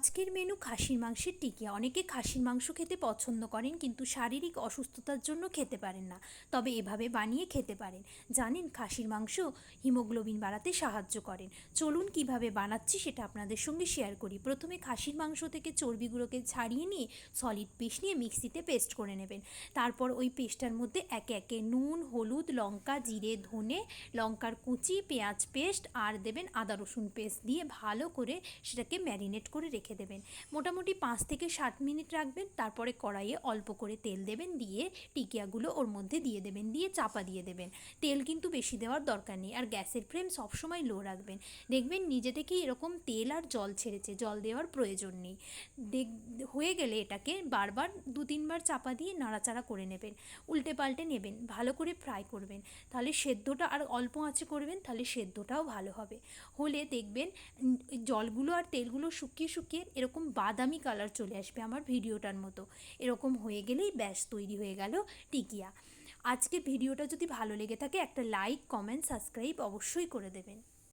আজকের মেনু খাসির মাংসের টিকিয়া। অনেকে খাসির মাংস খেতে পছন্দ করেন কিন্তু শারীরিক অসুস্থতার জন্য খেতে পারেন না, তবে এভাবে বানিয়ে খেতে পারেন। জানেন, খাসির মাংস হিমোগ্লোবিন বাড়াতে সাহায্য করেন চলুন কীভাবে বানাচ্ছি সেটা আপনাদের সঙ্গে শেয়ার করি। প্রথমে খাসির মাংস থেকে চর্বিগুলোকে ছাড়িয়ে নিয়ে সলিড পিস নিয়ে মিক্সিতে পেস্ট করে নেবেন। তারপর ওই পেস্টটার মধ্যে একে একে নুন, হলুদ, লঙ্কা, জিরে, ধনে, লঙ্কার কুচি, পেঁয়াজ পেস্ট আর দেবেন আদা রসুন পেস্ট দিয়ে ভালো করে সেটাকে ম্যারিনেট করে রেখে দেবেন। মোটামুটি পাঁচ থেকে ষাট মিনিট রাখবেন, তারপরে কড়াইয়ে অল্প করে তেল দেবেন, দিয়ে টিকিয়াগুলো ওর মধ্যে দিয়ে দেবেন, দিয়ে চাপা দিয়ে দেবেন। তেল কিন্তু বেশি দেওয়ার দরকার নেই, আর গ্যাসের ফ্লেম সবসময় লো রাখবেন। দেখবেন নিজে থেকেই এরকম তেল আর জল ছেড়েছে, জল দেওয়ার প্রয়োজন নেই। দেখ, হয়ে গেলে এটাকে বারবার দু তিনবার চাপা দিয়ে নাড়াচাড়া করে নেবেন। উল্টে পাল্টে নেবেন, ভালো করে ফ্রাই করবেন। তাহলে সেদ্ধটা আর অল্প আঁচে করবেন, তাহলে সেদ্ধটাও ভালো হবে। হলে দেখবেন জলগুলো আর তেলগুলো শুকিয়ে শুকিয়ে এরকম বাদামি কালার চলে আসবে আমার ভিডিওটার মতো। এরকম হয়ে গেলেই ব্যাস তৈরি হয়ে গেল টিকিয়া। আজকের ভিডিওটা যদি ভালো লেগে থাকে একটা লাইক কমেন্ট সাবস্ক্রাইব অবশ্যই করে দেবেন।